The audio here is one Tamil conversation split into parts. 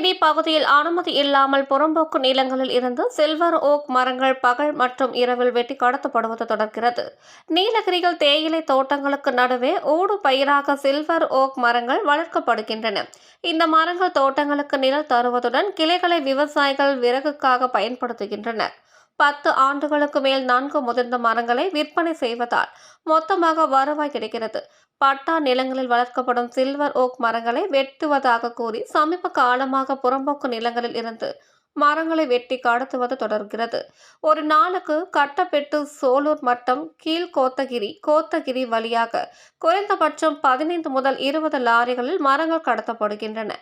பகுதியில் அனுமதி இல்லாமல் புறம்போக்கு நிலங்களில் இருந்து சில்வர் ஓக் மரங்கள் பகல் மற்றும் இரவில் வெட்டி கடத்தப்படுவது தொடர்கிறது. நீலகிரியில் தேயிலை தோட்டங்களுக்கு நடுவே ஊடு பயிராக சில்வர் ஓக் மரங்கள் வளர்க்கப்படுகின்றன. இந்த மரங்கள் தோட்டங்களுக்கு நிழல் தருவதுடன் கிளைகளை விவசாயிகள் விறகுக்காக பயன்படுத்துகின்றனர். பத்து ஆண்டுகளுக்கு மேல் நான்கு முதிர்ந்த மரங்களை விற்பனை செய்வதால் மொத்தமாக வருவாய் கிடைக்கிறது. பட்டா நிலங்களில் வளர்க்கப்படும் சில்வர் ஓக் மரங்களை வெட்டுவதாக கூறி சமீப காலமாக புறம்போக்கு நிலங்களில் இருந்து மரங்களை வெட்டி கடத்துவது தொடர்கிறது. ஒரு நாளுக்கு கட்டப்பெட்டு சோலூர் மட்டம் கீழ் கோத்தகிரி கோத்தகிரி வழியாக குறைந்தபட்சம் பதினைந்து முதல் இருபது லாரிகளில் மரங்கள் கடத்தப்படுகின்றன.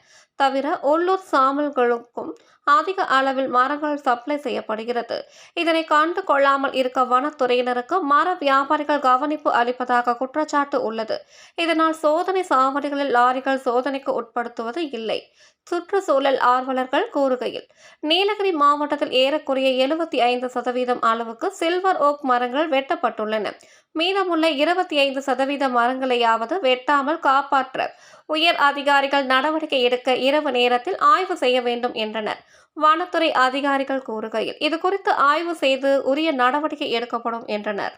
தவிர உள்ளூர் சாமல்களுக்கும் அதிக அளவில் மரங்கள் சப்ளை செய்யப்படுகிறது. இதனை கண்டு கொள்ளாமல் இருக்க வனத்துறையினருக்கு மர வியாபாரிகள் கவனிப்பு அளிப்பதாக குற்றச்சாட்டு உள்ளது. இதனால் சோதனை சாவடிகளில் லாரிகள் சோதனைக்கு உட்படுத்துவது இல்லை சுற்றுச்சூழல் ஆர்வலர்கள் கூறுகையில். நீலகிரி மாவட்டத்தில் ஏறக்குறைய எழுபத்தி ஐந்து சதவீதம் அளவுக்கு சில்வர் ஓக் மரங்கள் வெட்டப்பட்டுள்ளன. மீதமுள்ள இருபத்தி ஐந்து சதவீத மரங்களையாவது வெட்டாமல் காப்பாற்ற உயர் அதிகாரிகள் நடவடிக்கை எடுக்க இரவு நேரத்தில் ஆய்வு செய்ய வேண்டும் என்றனர். வனத்துறை அதிகாரிகள் கூறுகையில் இது குறித்து ஆய்வு செய்து உரிய நடவடிக்கை எடுக்கப்படும் என்றனர்.